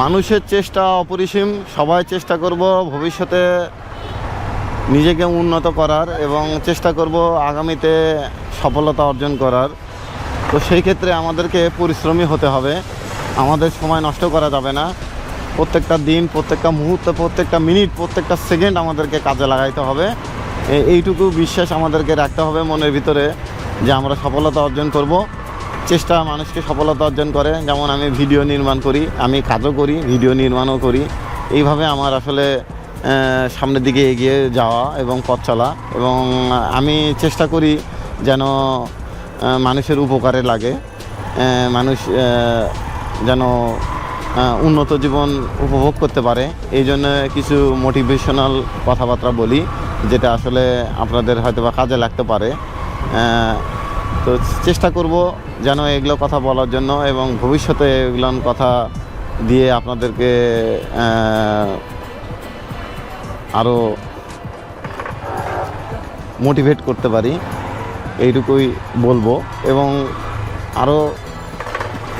মানুষের চেষ্টা অপরিসীম, সবাই চেষ্টা করব ভবিষ্যতে নিজেকে উন্নত করার এবং চেষ্টা করব আগামীতে সফলতা অর্জন করার। তো সেই ক্ষেত্রে আমাদেরকে পরিশ্রমী হতে হবে। আমাদের সময় নষ্ট করা যাবে না। প্রত্যেকটা দিন, প্রত্যেকটা মুহূর্ত, প্রত্যেকটা মিনিট, প্রত্যেকটা সেকেন্ড আমাদেরকে কাজে লাগাইতে হবে। এইটুকু বিশ্বাস আমাদেরকে রাখতে হবে মনের ভিতরে যে আমরা সফলতা অর্জন করব। চেষ্টা মানুষকে সফলতা অর্জন করে। যেমন আমি ভিডিও নির্মাণ করি, আমি কাজও করি, ভিডিও নির্মাণও করি। এইভাবে আমার আসলে সামনের দিকে এগিয়ে যাওয়া এবং পথ চলা। এবং আমি চেষ্টা করি যেন মানুষের উপকারে লাগে মানুষ যেন উন্নত জীবন উপভোগ করতে পারে। এই জন্য কিছু মোটিভেশনাল কথাবার্তা বলি, যেটা আসলে আপনাদের হয়তো বা কাজে লাগতে পারে। তো চেষ্টা করব যেন এগুলো কথা বলার জন্য এবং ভবিষ্যতে এগুলো কথা দিয়ে আপনাদেরকে আরও মোটিভেট করতে পারি, এইটুকুই বলব। এবং আরও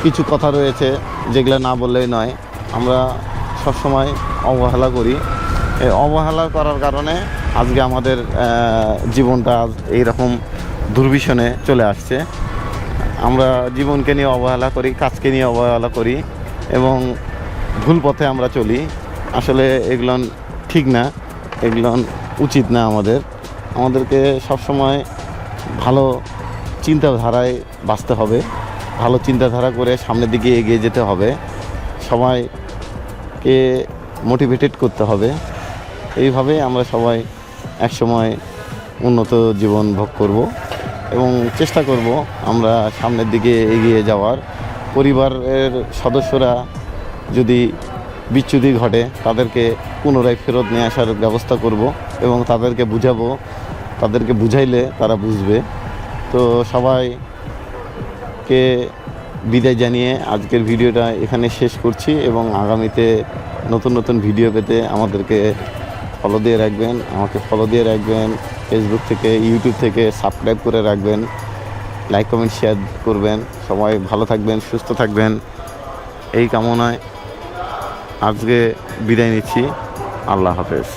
কিছু কথা রয়েছে যেগুলো না বললেই নয়। আমরা সবসময় অবহেলা করি। এই অবহেলা করার কারণে আজকে আমাদের জীবনটা আজ এইরকম দুর্বিষণে চলে আসছে। আমরা জীবনকে নিয়ে অবহেলা করি, কাজকে নিয়ে অবহেলা করি এবং ভুল পথে আমরা চলি। আসলে এগুলো ঠিক না, এগুলো উচিত না আমাদের। আমাদেরকে সবসময় ভালো চিন্তাধারায় বাঁচতে হবে। ভালো চিন্তাধারা করে সামনের দিকে এগিয়ে যেতে হবে। সবাইকে মোটিভেটেড করতে হবে। এইভাবে আমরা সবাই একসময় উন্নত জীবন ভোগ করব। এবং চেষ্টা করব আমরা সামনের দিকে এগিয়ে যাওয়ার। পরিবারের সদস্যরা যদি বিচ্যুতি ঘটে, তাদেরকে পুনরায় ফেরত নিয়ে আসার ব্যবস্থা করব এবং তাদেরকে বুঝাবো, তাদেরকে বুঝাইলে তারা বুঝবে। তো সবাইকে বিদায় জানিয়ে আজকের ভিডিওটা এখানে শেষ করছি এবং আগামীতে নতুন নতুন ভিডিও পেতে আমাদেরকে ফলো দিয়ে রাখবেন, আমাকে ফলো দিয়ে রাখবেন ফেসবুক থেকে ইউটিউব থেকে সাবস্ক্রাইব করে রাখবেন লাইক কমেন্ট শেয়ার করবেন। সবাই ভালো থাকবেন, সুস্থ থাকবেন। এই কামনায় আজকে বিদায় নিচ্ছি। আল্লাহ হাফেজ।